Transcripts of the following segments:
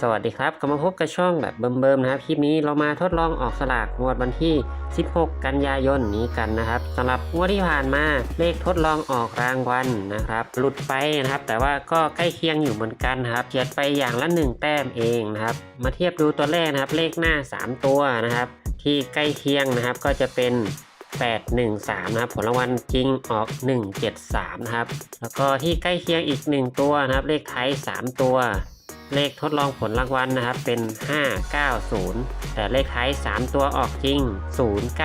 สวัสดีครับกลับมาพบกับช่องแบบเบิ่มๆนะครับคลิปนี้เรามาทดลองออกสลากงวดวันที่ 16 กันยายนนี้กันนะครับสำหรับงวดที่ผ่านมาเลขทดลองออกรางวัลนะครับ หลุดไปนะครับ แต่ว่าก็ใกล้เคียงอยู่เหมือนกันครับเฉียดไปอย่างละ 1 แต้มเองนะครับ มาเทียบดูตัวเลขนะครับ เลขหน้า 3 ตัวนะครับ ที่ใกล้เคียงนะครับก็จะเป็น813 นะครับ ผลรางวัลจริงออก 173 นะครับ แล้วก็ที่ใกล้เคียงอีก 1 ตัวนะครับ เลขท้าย 3 ตัว เลขทดลองผลรางวัลนะครับเป็น 590 แต่เลขท้าย 3 ตัวออกจริง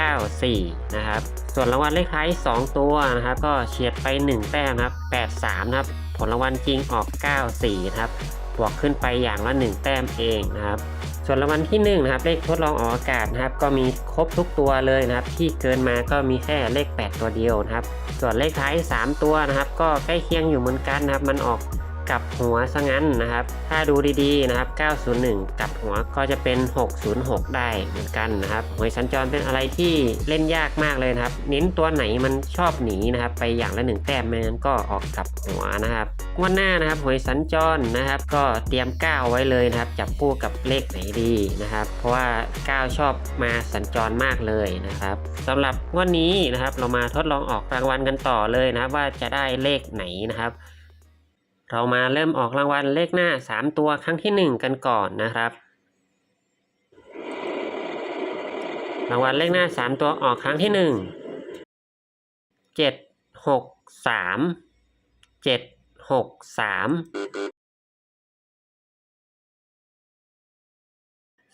094 นะครับ ส่วนรางวัลเลขท้าย 2 ตัวนะครับก็เฉียดไป 1 แต้มนะครับ 83 นะครับ ผลรางวัลจริงออก 94 นะครับ บวกขึ้นไปอย่างละ 1 แต้มเองนะครับ ส่วนรางวัลที่1นะครับเลขทดลองออกอากาศนะครับ ก็มีครบทุกตัวเลยนะครับ ที่เกินมาก็มีแค่เลข 8 ตัวเดียวนะครับ ส่วนเลขท้าย 3 ตัวนะครับ ก็ใกล้เคียงอยู่เหมือนกันนะครับ มันออก กลับหัวซะงั้นนะครับ ถ้าดูดีๆนะครับ 901 กลับหัวก็จะเป็น 606 ได้เหมือนกันนะครับหวยสัญจรเป็นอะไรที่เล่นยากมากเลยนะครับ เน้นตัวไหนมันชอบหนีนะครับ ไปอย่างละหนึ่งแต้มไม่งั้นก็ออกกลับหัวนะครับวันหน้านะครับหวยสัญจรนะครับ ก็เตรียม 9 ไว้เลยนะครับ จับคู่กับเลขไหนดีนะครับ เพราะว่า 9 ชอบมาสัญจรมากเลยนะครับสำหรับวันนี้นะครับเรามาทดลองออกรางวัลกันต่อเลยนะครับ ว่าจะได้เลขไหนนะครับ เรามาเริ่มออกรางวัลเลขหน้า 3 ตัวครั้งที่ 1 กันก่อนนะครับ รางวัลเลขหน้า 3 ตัวออกครั้งที่ 1 7 6 3 7 6 3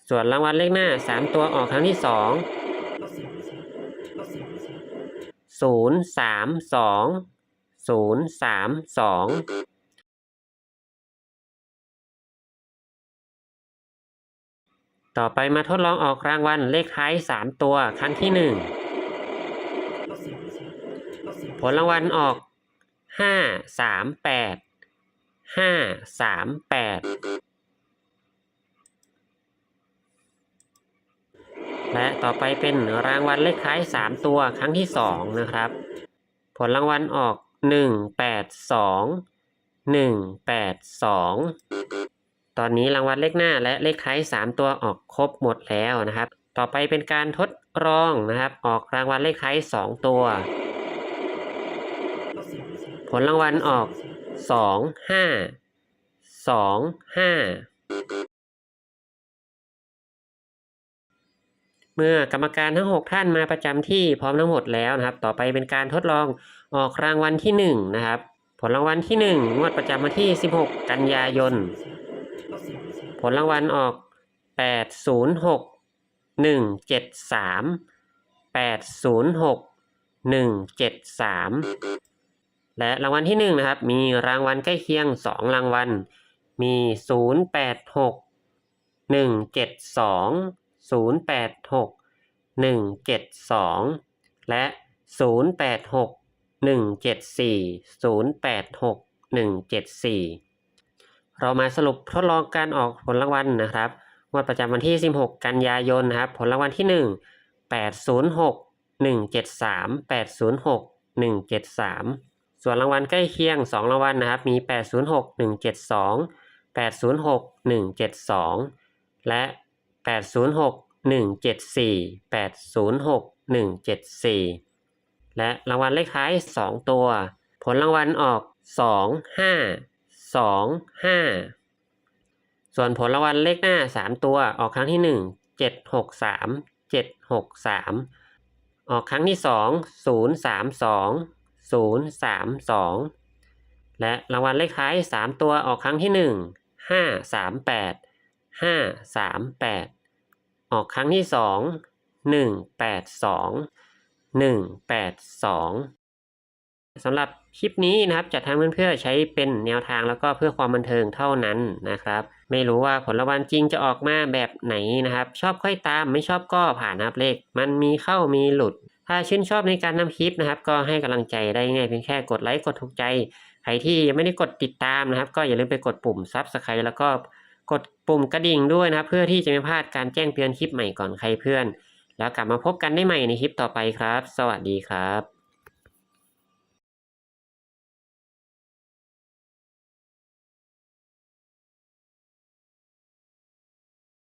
ส่วนรางวัลเลขหน้า 3 ตัวออกครั้งที่ 2 0 3 2 0 3 2 ต่อไปมาทดลองออกรางวัลเลขท้าย 3 ตัวครั้งที่ 1 ผลรางวัลออก 5 3 8 5 3 8 และต่อไปเป็นรางวัลเลขท้าย 3 ตัวครั้งที่ 2 นะครับ ผลรางวัลออก 1 8 2 1 8 2 ตอนนี้รางวัลเลขหน้าและเลขท้าย 3 ตัวออกครบหมดแล้วนะครับ ต่อไปเป็นการทดลองนะครับ ออกรางวัลเลขท้าย 2 ตัว ผลรางวัลออก 2 5 2 5 เมื่อกรรมการทั้ง 6 ท่านมาประจำที่พร้อมทั้งหมดแล้วนะครับ ต่อไปเป็นการทดลองออกรางวัลที่ 1 นะครับ ผลรางวัลที่ 1 งวดประจำวันที่ 16 กันยายน ผลรางวัลออก 806 173 806 173 และรางวัลที่1นะครับ มีรางวัลใกล้เคียง 2 รางวัล มี 086 172 086 172 และ 086 174 086 174 เรามาสรุปทดลองการออกผลรางวัลนะครับงวดประจำวันที่ 16 กันยายนนะครับ ผลรางวัลที่ 1 806 173 806 173 ส่วนรางวัลใกล้เคียง 2 รางวัลนะครับ มี 806 172 806 172 และ 806 174 806 174 และรางวัลเลขท้าย 2 ตัว ผลรางวัลออก 2 5 2 5ส่วนผลรางวัลเลขหน้า3ตัวออกครั้งที่1 7 6 3 7 6 3ออกครั้งที่2 0 3 2 0 3 2และรางวัลเลขท้าย3ตัวออกครั้งที่1 5 3 8 5 3 8ออกครั้งที่2 1 8 2 1 8 2ส สำหรับคลิปนี้นะครับจัดทำเพื่อใช้เป็นแนวทางแล้วก็เพื่อความบันเทิงเท่านั้นนะครับ ไม่รู้ว่าผลรางวัลจริงจะออกมาแบบไหนนะครับ ชอบค่อยตามไม่ชอบก็ผ่านนะครับเลข มันมีเข้ามีหลุด ถ้าชื่นชอบในการนำคลิปนะครับ ก็ให้กำลังใจได้ง่ายเพียงแค่กดไลค์กดถูกใจ ใครที่ยังไม่ได้กดติดตามนะครับ ก็อย่าลืมไปกดปุ่ม Subscribe แล้วก็กดปุ่มกระดิ่งด้วยนะครับ เพื่อที่จะไม่พลาดการแจ้งเตือนคลิปใหม่ก่อนใครเพื่อน แล้วกลับมาพบกันได้ใหม่ในคลิปต่อไปครับ สวัสดีครับ